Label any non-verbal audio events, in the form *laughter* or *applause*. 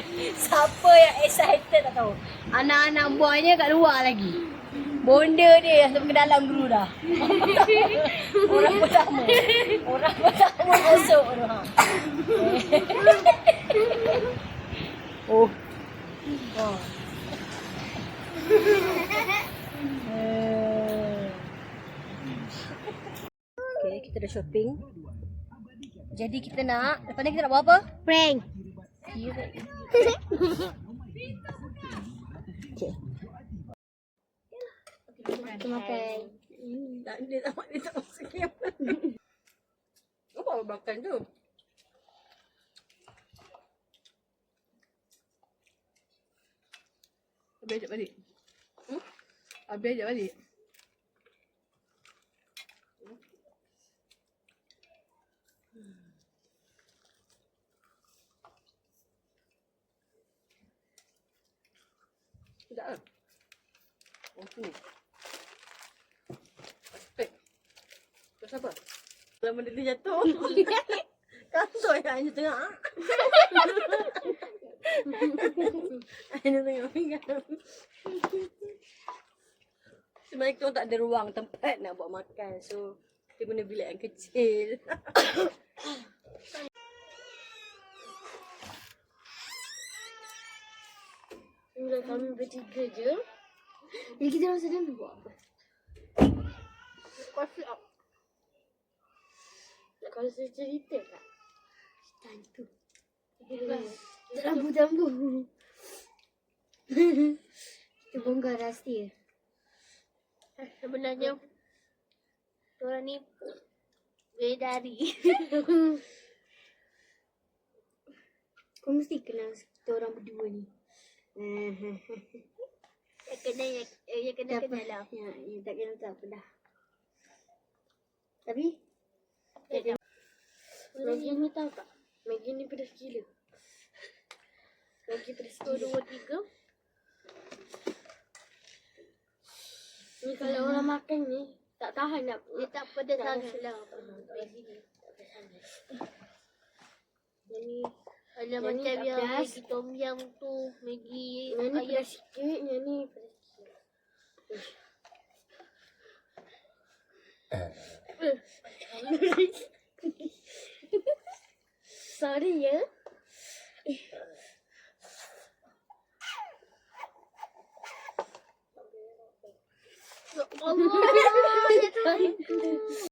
*laughs* Siapa yang excited tak tahu. Anak-anak buahnya kat luar lagi. Bonda dia yang sampai ke dalam dulu dah. *laughs* Orang pertama. Orang pertama masuk tu. Ha. *laughs* oh. Okay, kita dah shopping. Jadi kita nak, lepas ni kita nak buat apa? Prank. Okay. Kita makan. Tak dia tak dia tak masuk kamera. Apa awak makan tu? Habis ajak balik. Hmm? Habis ajak balik. Tidak lah. Oh tu. Eh. Pasal apa? Lama dia jatuh. *laughs* Kantor yang hanya tengah. *laughs* Hanya tengah pinggan. Sebenarnya kita tak ada ruang tempat nak buat makan. So, kita guna bilik yang kecil. *coughs* Mula kami bertiga je. Jadi kita orang sedang nak buat apa? Coffee up. Nak saya cerita tak? Cerita hantu. Tak lampu-lampu. Kita bongkar rahsia. Sebenarnya orang ni bidari. Kau mesti kenal kita orang berdua ni. Yang kena yang, yang kena Tak apa. kenal lah. Ya, ya, tak kenal tak apa dah. Tapi, Maggi ni tahu tak? Maggi ni pedas gila. Maggi pedas gila. dua, tiga. Ni kalau orang makan ni, tak tahan nak. Dia tak pedas Tak sangat. tahan. lah. Maggi ni. Yang ni, Ada Yang macam tak yang pedas. Maggi tom yum tu. Maggi yang ni pedas sikit, yang ni pedas gila. Sorry ya. Allah.